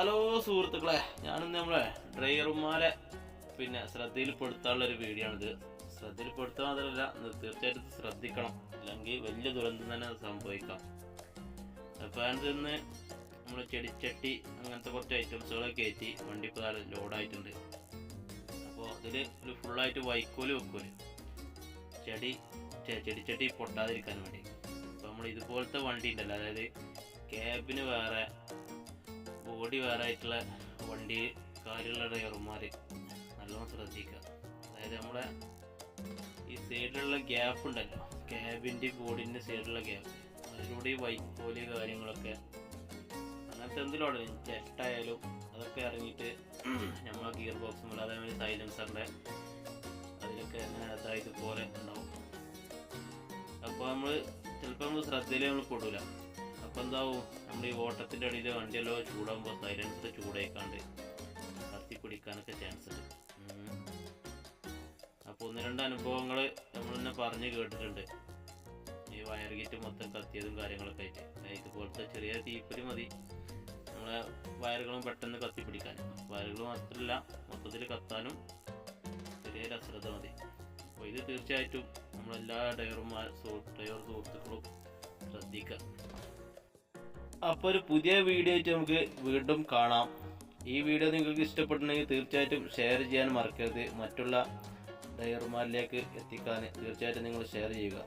Hello സുഹൃത്തുക്കളെ ഞാനിന്ന് നമ്മളെ ഡ്രൈവർമാരെ പിന്നെ ശ്രദ്ധയിൽപ്പെടുത്താനുള്ള ഒരു വീഡിയോ ആണിത് ശ്രദ്ധയിൽപ്പെടുത്താൻ മാത്രമല്ല തീർച്ചയായിട്ടും ശ്രദ്ധിക്കണം. അല്ലെങ്കിൽ വലിയ ദുരന്തം തന്നെ സംഭവിക്കാം. അപ്പോൾ നിന്ന് നമ്മൾ ചെടിച്ചട്ടി അങ്ങനത്തെ കുറച്ച് ഐറ്റംസുകളൊക്കെ കയറ്റി വണ്ടി ഇപ്പോൾ ലോഡായിട്ടുണ്ട്. അപ്പോൾ അതിൽ ഒരു ഫുള്ളായിട്ട് വൈക്കോൽ വെക്കൂൽ ചെടി ചെടിച്ചട്ടി പൊട്ടാതിരിക്കാൻ വേണ്ടി. അപ്പോൾ നമ്മൾ ഇതുപോലത്തെ വണ്ടി ഉണ്ടല്ലോ അതായത് ക്യാബിന് വേറെ ബോഡി വേറെ ആയിട്ടുള്ള വണ്ടി കാര്യമുള്ള ഡ്രൈവർമാർ നല്ലോണം ശ്രദ്ധിക്കുക. അതായത് നമ്മുടെ ഈ സൈഡിലുള്ള ഗ്യാപ്പ് ഉണ്ടല്ലോ ക്യാബിന്റെ ബോഡിന്റെ സൈഡിലുള്ള ഗ്യാപ്പ്. അതിലൂടെ ഈ വൈക്കോൽ കാര്യങ്ങളൊക്കെ അങ്ങനത്തെ എന്തിലും ചെട്ടായാലും അതൊക്കെ ഇറങ്ങിയിട്ട് നമ്മളെ ഗിയർ ബോക്സ് മുതൽ അതേമാതിരി സൈലൻസറിന്റെ അതിലൊക്കെ അങ്ങനെ അതായത് പോലെ ഉണ്ടാവും. അപ്പോൾ നമ്മൾ ചിലപ്പോൾ നമ്മൾ ശ്രദ്ധയിൽ നമ്മൾ പെടൂല. അപ്പോൾ എന്താവും നമ്മൾ ഈ ഓട്ടത്തിന്റെ ഇടയിൽ വണ്ടിയെല്ലോ ചൂടാകുമ്പോൾ സൈലൻസർ ചൂടേക്കാണ്ട് കത്തി പിടിക്കാനൊക്കെ ചാൻസ് ഉണ്ട്. അപ്പോൾ ഒന്ന് രണ്ട് അനുഭവങ്ങൾ നമ്മൾ തന്നെ പറഞ്ഞ് കേട്ടിട്ടുണ്ട്. ഈ വയർ കിറ്റ് മൊത്തം കത്തിയതും കാര്യങ്ങളൊക്കെ ആയിട്ട്. ഇതുപോലത്തെ ചെറിയ തീപ്പൊരി മതി. നമ്മളെ വയറുകളും പെട്ടെന്ന് കത്തിപ്പിടിക്കാൻ വയറുകൾ മാത്രമല്ല മൊത്തത്തിൽ കത്താനും ചെറിയ അശ്രദ്ധ മതി. അപ്പോൾ ഇത് തീർച്ചയായിട്ടും നമ്മളെല്ലാ ഡ്രൈവർമാർ ഡ്രൈവർ സുഹൃത്തുക്കളും ശ്രദ്ധിക്കുക അപ്പോൾ ഒരു പുതിയ വീഡിയോ ആയിട്ട് നമുക്ക് വീണ്ടും കാണാം. ഈ വീഡിയോ നിങ്ങൾക്ക് ഇഷ്ടപ്പെട്ടുണ്ടെങ്കിൽ തീർച്ചയായിട്ടും ഷെയർ ചെയ്യാൻ മറക്കരുത്. മറ്റുള്ള ഡ്രൈവർമാരിലേക്ക് എത്തിക്കാൻ തീർച്ചയായിട്ടും നിങ്ങൾ ഷെയർ ചെയ്യുക.